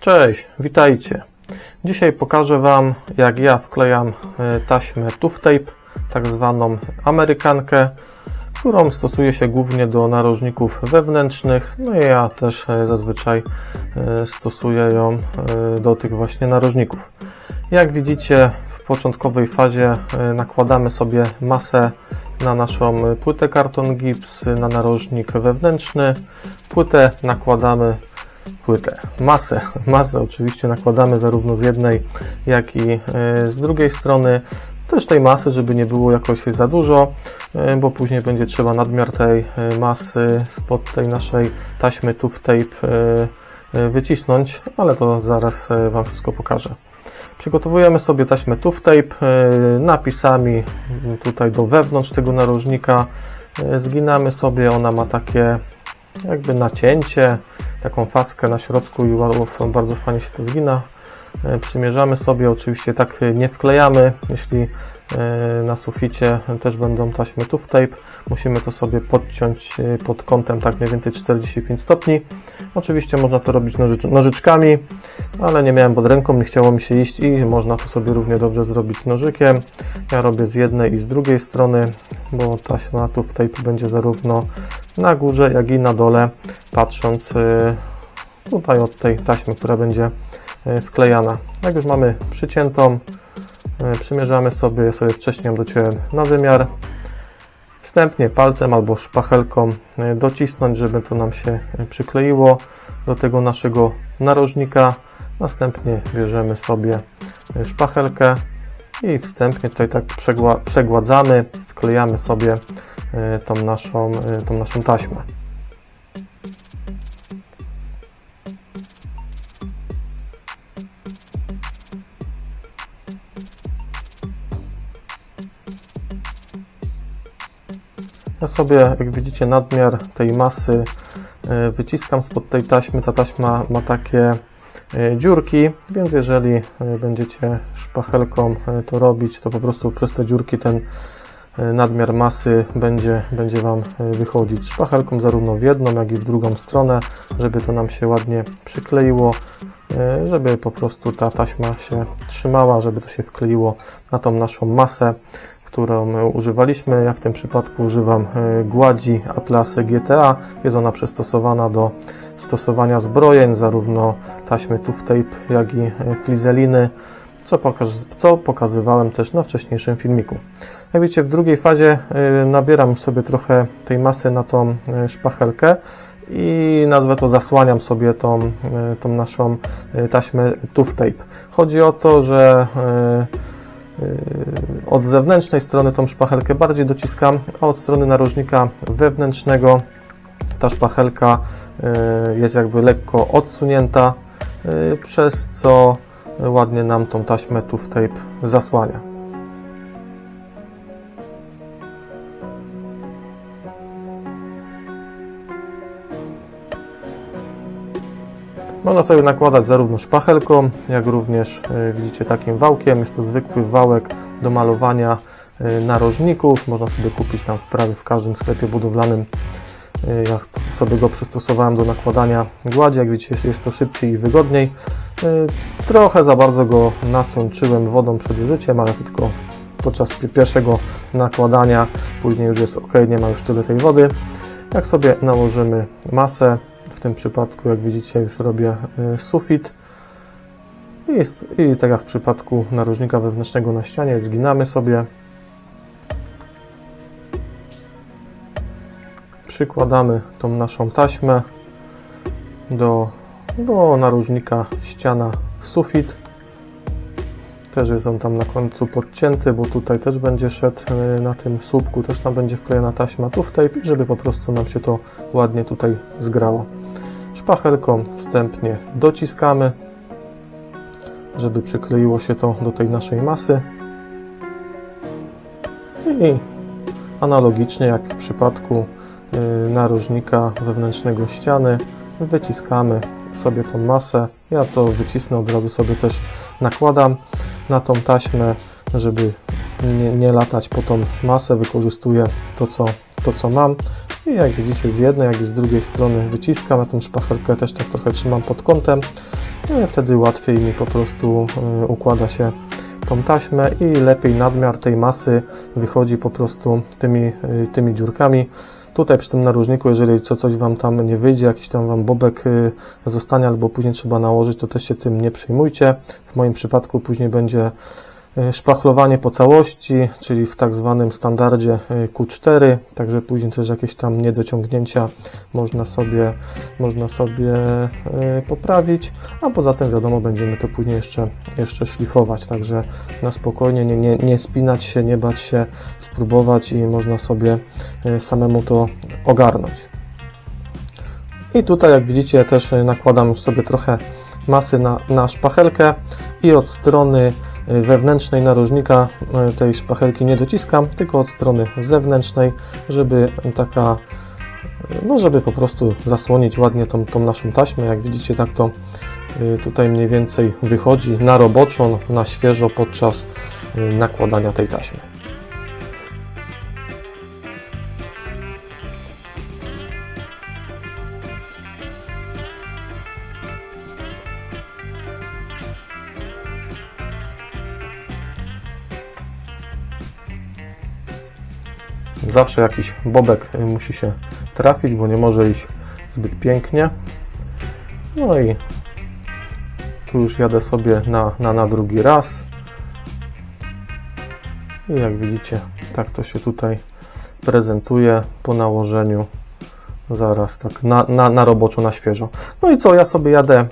Cześć, witajcie. Dzisiaj pokażę Wam, jak ja wklejam e, taśmę Tooth Tape, tak zwaną amerykankę, którą stosuje się głównie do narożników wewnętrznych. No i ja też e, zazwyczaj e, stosuję ją do tych właśnie narożników. Jak widzicie, w początkowej fazie nakładamy sobie masę na naszą płytę karton gips, na narożnik wewnętrzny. Płytę nakładamy płytę. Masę, masę oczywiście nakładamy zarówno z jednej, jak i e, z drugiej strony. Też tej masy, żeby nie było jakoś za dużo, e, bo później będzie trzeba nadmiar tej e, masy spod tej naszej taśmy Tooth Tape wycisnąć, ale to zaraz Wam wszystko pokażę. Przygotowujemy sobie taśmę Tooth Tape napisami tutaj do wewnątrz tego narożnika. Zginamy sobie, ona ma takie jakby nacięcie, taką faskę na środku i bardzo fajnie się to zgina. E, Przymierzamy sobie, oczywiście tak nie wklejamy, jeśli e, na suficie też będą taśmy Tooth Tape, musimy to sobie podciąć e, pod kątem tak mniej więcej 45 stopni. Oczywiście można to robić nożycz nożyczkami, ale nie miałem pod ręką, nie chciało mi się iść i można to sobie równie dobrze zrobić nożykiem. Ja robię z jednej i z drugiej strony, bo taśma Tooth Tape będzie zarówno na górze, jak i na dole, patrząc y, tutaj od tej taśmy, która będzie y, wklejana. Jak już mamy przyciętą, y, przymierzamy sobie, ja sobie wcześniej ją dociąłem na wymiar. Wstępnie palcem albo szpachelką docisnąć, żeby to nam się przykleiło do tego naszego narożnika. Następnie bierzemy sobie szpachelkę i wstępnie tutaj tak przegła przegładzamy, wklejamy sobie tą naszą, y, tą naszą taśmę. Ja sobie, jak widzicie, nadmiar tej masy y, wyciskam spod tej taśmy. Ta taśma ma takie dziurki, więc jeżeli będziecie szpachelką to robić, to po prostu przez te dziurki ten nadmiar masy będzie, będzie Wam y, wychodzić szpachelką zarówno w jedną, jak i w drugą stronę, żeby to nam się ładnie przykleiło, y, żeby po prostu ta taśma się trzymała, żeby to się wkleiło na tą naszą masę, którą używaliśmy. Ja w tym przypadku używam gładzi Atlasy GTA. Jest ona przystosowana do stosowania zbrojeń, zarówno taśmy Tooth Tape, jak i flizeliny, co, pokaż, co pokazywałem też na wcześniejszym filmiku. Jak widzicie, w drugiej fazie y, nabieram sobie trochę tej masy na tą y, szpachelkę i nazwę to zasłaniam sobie tą, y, tą naszą taśmę Tooth Tape. Chodzi o to, że od zewnętrznej strony tą szpachelkę bardziej dociskam, a od strony narożnika wewnętrznego ta szpachelka jest jakby lekko odsunięta, przez co ładnie nam tą taśmę Tooth Tape zasłania. Można sobie nakładać zarówno szpachelką, jak również y, widzicie takim wałkiem. Jest to zwykły wałek do malowania y, narożników. Można sobie kupić tam prawie w każdym sklepie budowlanym. Y, Ja sobie go przystosowałem do nakładania gładzi. Jak widzicie, jest- to szybciej i wygodniej. Y, Trochę za bardzo go nasączyłem wodą przed użyciem, ale tylko podczas pi- pierwszego nakładania. Później już jest ok, nie ma już tyle tej wody. Jak sobie nałożymy masę, w tym przypadku, jak widzicie, już robię y, sufit. I, I tak jak w przypadku narożnika wewnętrznego na ścianie, zginamy sobie. Przykładamy tą naszą taśmę do, do narożnika ściana sufit. Też jest on tam na końcu podcięty, bo tutaj też będzie szedł y, na tym słupku, też tam będzie wklejona taśma Tooth Tape, żeby po prostu nam się to ładnie tutaj zgrało. Szpachelką wstępnie dociskamy, żeby przykleiło się to do tej naszej masy. I analogicznie jak w przypadku narożnika wewnętrznego ściany, wyciskamy sobie tą masę. Ja co wycisnę od razu sobie też nakładam na tą taśmę, żeby nie, nie latać po tą masę, wykorzystuję to co, to, co mam I jak widzicie z jednej, jak i z drugiej strony wyciskam, a tą szpachelkę też tak trochę trzymam pod kątem. No i wtedy łatwiej mi po prostu y, układa się tą taśmę i lepiej nadmiar tej masy wychodzi po prostu tymi, y, tymi dziurkami. Tutaj przy tym narożniku, jeżeli co coś Wam tam nie wyjdzie, jakiś tam Wam bobek y, zostanie albo później trzeba nałożyć, to też się tym nie przejmujcie. W moim przypadku później będzie szpachlowanie po całości, czyli w tak zwanym standardzie y, Q4, także później też jakieś tam niedociągnięcia można sobie, można sobie y, poprawić, a poza tym wiadomo, będziemy to później jeszcze, jeszcze szlifować, także na spokojnie, nie, nie, nie spinać się, nie bać się, spróbować i można sobie samemu to ogarnąć. I tutaj, jak widzicie, też nakładam już sobie trochę masy na, na szpachelkę i od strony wewnętrznej narożnika y, tej szpachelki nie dociskam, tylko od strony zewnętrznej, żeby taka, y, no żeby po prostu zasłonić ładnie tą, tą naszą taśmę. Jak widzicie, tak to y, tutaj mniej więcej wychodzi na roboczo, na świeżo podczas nakładania tej taśmy. Zawsze jakiś bobek y, musi się trafić, bo nie może iść zbyt pięknie. No i tu już jadę sobie na, na, na drugi raz. I jak widzicie, tak to się tutaj prezentuje po nałożeniu. Zaraz tak na, na, na roboczo, na świeżo. No i co, ja sobie jadę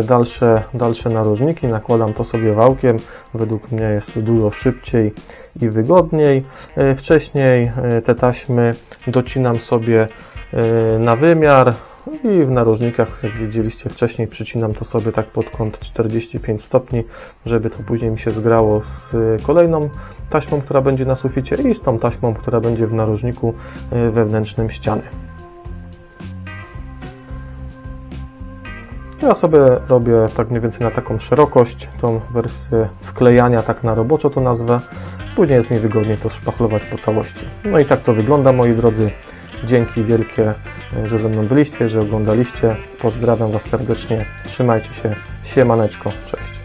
y, dalsze, dalsze narożniki, nakładam to sobie wałkiem. Według mnie jest dużo szybciej i wygodniej. Y, wcześniej y, te taśmy docinam sobie y, na wymiar i w narożnikach, jak widzieliście wcześniej, przycinam to sobie tak pod kąt 45 stopni, żeby to później mi się zgrało z y, kolejną taśmą, która będzie na suficie i z tą taśmą, która będzie w narożniku y, wewnętrznym ściany. Ja sobie robię tak mniej więcej na taką szerokość, tą wersję wklejania, tak na roboczo to nazwę. Później jest mi wygodniej to szpachlować po całości. No i tak to wygląda, moi drodzy. Dzięki wielkie, że ze mną byliście, że oglądaliście. Pozdrawiam Was serdecznie. Trzymajcie się. Siemaneczko. Cześć.